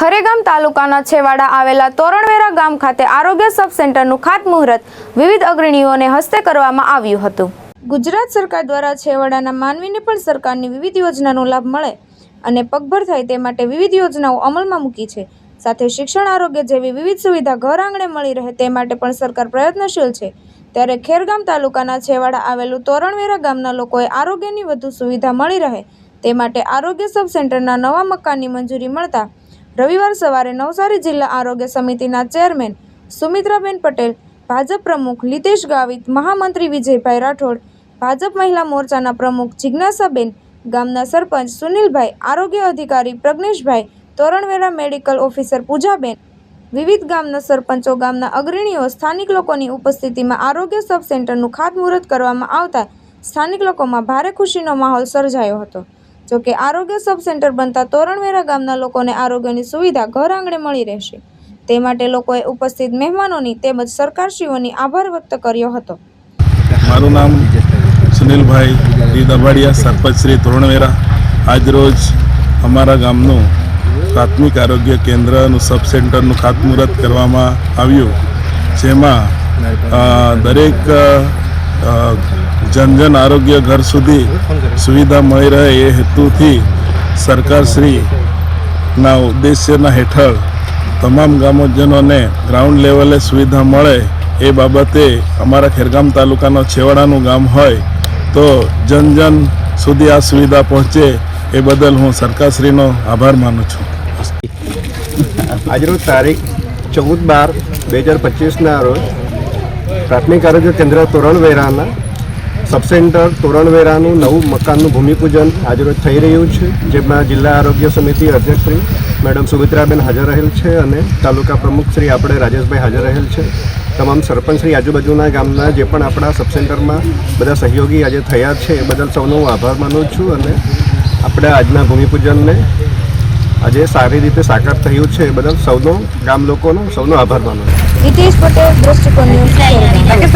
ખરેગામ તાલુકાના છેવાડા આવેલા તોરણવેરા ગામ ખાતે આરોગ્ય સબ સેન્ટરનું ખાતમુહૂર્ત વિવિધ અગ્રણીઓને હસ્તે કરવામાં આવ્યું હતું. ગુજરાત સરકાર દ્વારા છેવાડાના માનવીને પણ સરકારની વિવિધ યોજનાનો લાભ મળે અને પગભર થાય તે માટે વિવિધ યોજનાઓ અમલમાં મૂકી છે. સાથે શિક્ષણ, આરોગ્ય જેવી વિવિધ સુવિધા ઘર આંગણે મળી રહે તે માટે પણ સરકાર પ્રયત્નશીલ છે. ત્યારે ખેરગામ તાલુકાના છેવાડા આવેલું તોરણવેરા ગામના લોકોએ આરોગ્યની વધુ સુવિધા મળી રહે તે માટે આરોગ્ય સબ સેન્ટરના નવા મકાનની મંજૂરી મળતા રવિવાર સવારે નવસારી જિલ્લા આરોગ્ય સમિતિના ચેરમેન સુમિત્રાબેન પટેલ, ભાજપ પ્રમુખ લીતેશ ગાવિત, મહામંત્રી વિજયભાઈ રાઠોડ, ભાજપ મહિલા મોરચાના પ્રમુખ જિજ્ઞાસાબેન, ગામના સરપંચ સુનિલભાઈ, આરોગ્ય અધિકારી પ્રજ્ઞેશભાઈ તોરણવેરા મેડિકલ ઓફિસર પૂજાબેન, વિવિધ ગામના સરપંચો, ગામના અગ્રણીઓ, સ્થાનિક લોકોની ઉપસ્થિતિમાં આરોગ્ય સબ સેન્ટરનું ખાતમુહૂર્ત કરવામાં આવતા સ્થાનિક લોકોમાં ભારે ખુશીનો માહોલ સર્જાયો હતો. જોકે આરોગ્ય સબ સેન્ટર બનતા તોરણવેરા ગામના લોકોને આરોગ્યની સુવિધા ઘર આંગણે મળી રહેશે. તે માટે લોકોએ ઉપસ્થિત મહેમાનોની તેમજ સરકારશ્રીઓની આભાર વ્યક્ત કર્યો હતો. મારું નામ સુનિલભાઈ દીદાભાડિયા સરપંચ શ્રી તોરણવેરા. આજરોજ અમારા ગામનું પ્રાથમિક આરોગ્ય કેન્દ્રનું સબ સેન્ટરનું ખાતમુહૂર્ત કરવામાં આવ્યું, જેમાં દરેક જન જન આરોગ્ય ઘર સુધી સુવિધા મળી રહે એ હેતુથી સરકારશ્રીના ઉદ્દેશ્યના હેઠળ તમામ ગામોજનોને ગ્રાઉન્ડ લેવલે સુવિધા મળે એ બાબતે અમારા ખેરગામ તાલુકાનો છેવાડાનું ગામ હોય તો જન જન સુધી આ સુવિધા પહોંચે એ બદલ હું સરકારશ્રીનો આભાર માનું છું. આજરોજ તારીખ ચૌદ બાર બે હજાર પચીસના રોજ પ્રાથમિક આરોગ્ય કેન્દ્ર તોરણવેરાના સબસેન્ટર તોરણવેરાનું નવું મકાનનું ભૂમિપૂજન આજરોજ થઈ રહ્યું છે, જેમાં જિલ્લા આરોગ્ય સમિતિ અધ્યક્ષશ્રી મેડમ સુમિત્રાબેન હાજર રહેલ છે અને તાલુકા પ્રમુખ શ્રી આપણે રાજેશભાઈ હાજર રહેલ છે. તમામ સરપંચ શ્રી આજુબાજુના ગામના જે પણ આપણા સબસેન્ટરમાં બધા સહયોગી આજે થયા છે, એ બદલ સૌનો હું આભાર માનું છું અને આપણે આજના ભૂમિપૂજનને આજે સારી રીતે સાકાર થયું છે, એ બદલ સૌનો ગામ લોકોનો સૌનો આભાર માનું છું. હિતેશ પટેલ દ્રષ્ટિકોણ ન્યૂઝ ખેરગામ.